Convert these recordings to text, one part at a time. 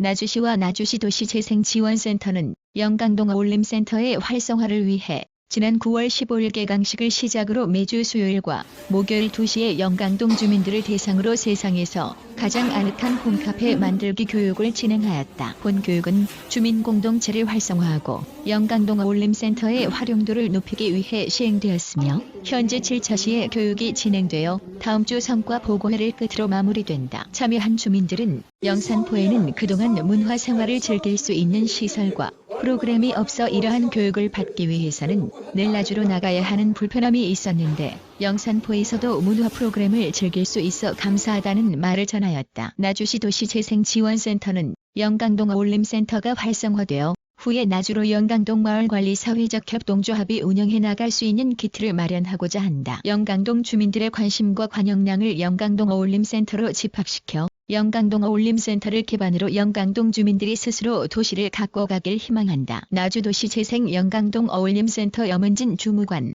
나주시와 나주시 도시재생지원센터는 영강동 어울림센터의 활성화를 위해 지난 9월 15일 개강식을 시작으로 매주 수요일과 목요일 2시에 영강동 주민들을 대상으로 세상에서 가장 아늑한 홈카페 만들기 교육을 진행하였다. 본 교육은 주민 공동체를 활성화하고 영강동 어울림센터의 활용도를 높이기 위해 시행되었으며 현재 7차 시에 교육이 진행되어 다음 주 성과 보고회를 끝으로 마무리된다. 참여한 주민들은 영산포에는 그동안 문화 생활을 즐길 수 있는 시설과 프로그램이 없어 이러한 교육을 받기 위해서는 넬라주로 나가야 하는 불편함이 있었는데 영산포에서도 문화 프로그램을 즐길 수 있어 감사하다는 말을 전하였다. 나주시 도시재생지원센터는 영강동 어울림센터가 활성화되어 후에 나주로 영강동 마을관리 사회적 협동조합이 운영해 나갈 수 있는 기틀을 마련하고자 한다. 영강동 주민들의 관심과 관영량을 영강동 어울림센터로 집합시켜 영강동 어울림센터를 기반으로 영강동 주민들이 스스로 도시를 가꿔가길 희망한다. 나주도시 재생 영강동 어울림센터 염은진 주무관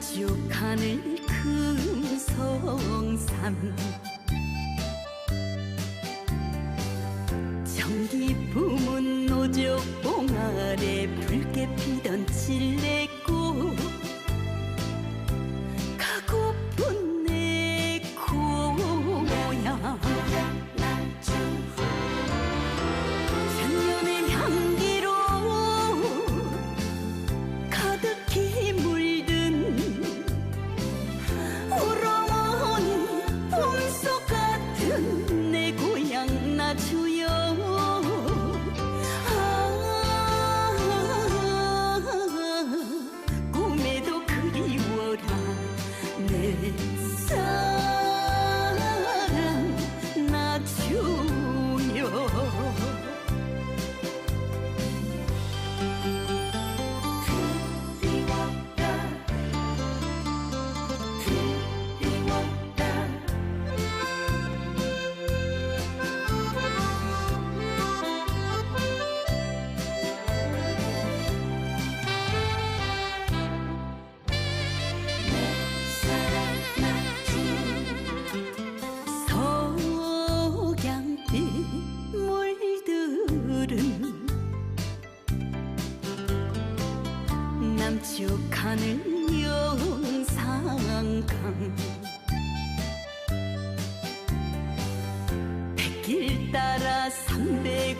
지옥하늘 큰 그 성산 정기 부문 노조 봉아래 붉게 피던 칠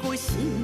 过心。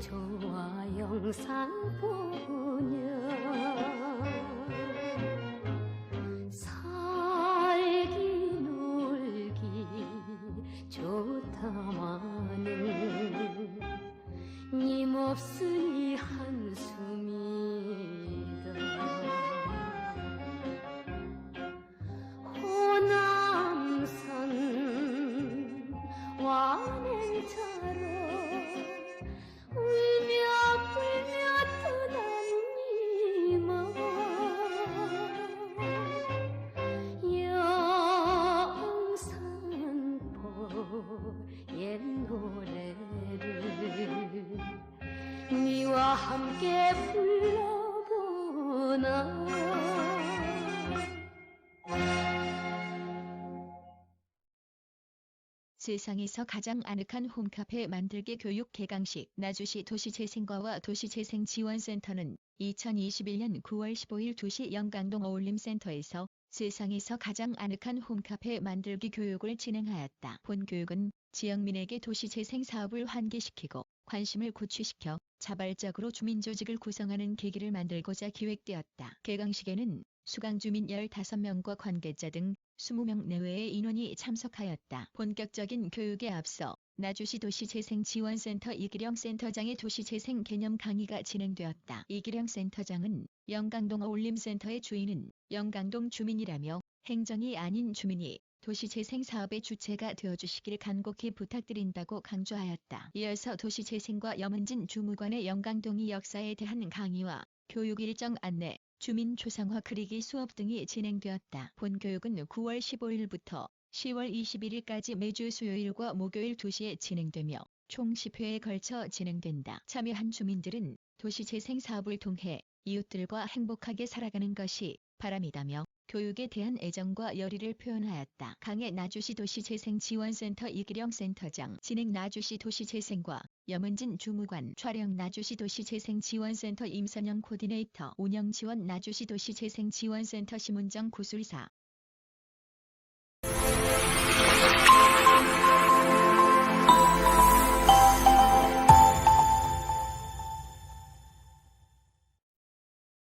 좋아 영상 보냐 함께 불러보나 세상에서 가장 아늑한 홈카페 만들기 교육 개강식 나주시 도시재생과와 도시재생지원센터는 2021년 9월 15일 2시 영강동 어울림센터에서 세상에서 가장 아늑한 홈카페 만들기 교육을 진행하였다. 본 교육은 지역민에게 도시재생 사업을 환기시키고 관심을 고취시켜 자발적으로 주민조직을 구성하는 계기를 만들고자 기획되었다. 개강식에는 수강주민 15명과 관계자 등 20명 내외의 인원이 참석하였다. 본격적인 교육에 앞서 나주시 도시재생지원센터 이기령 센터장의 도시재생 개념 강의가 진행되었다. 이기령 센터장은 영강동 어울림센터의 주인은 영강동 주민이라며 행정이 아닌 주민이 도시재생 사업의 주체가 되어주시길 간곡히 부탁드린다고 강조하였다. 이어서 도시재생과 염은진 주무관의 영강동이 역사에 대한 강의와 교육 일정 안내, 주민 초상화 그리기 수업 등이 진행되었다. 본 교육은 9월 15일부터 10월 21일까지 매주 수요일과 목요일 2시에 진행되며 총 10회에 걸쳐 진행된다. 참여한 주민들은 도시재생 사업을 통해 이웃들과 행복하게 살아가는 것이 바람이다며 교육에 대한 애정과 열의를 표현하였다. 강해 나주시 도시재생지원센터 이기령 센터장, 진행 나주시 도시재생과 염은진 주무관, 촬영 나주시 도시재생지원센터 임선영 코디네이터, 운영지원 나주시 도시재생지원센터 심은정 구술사,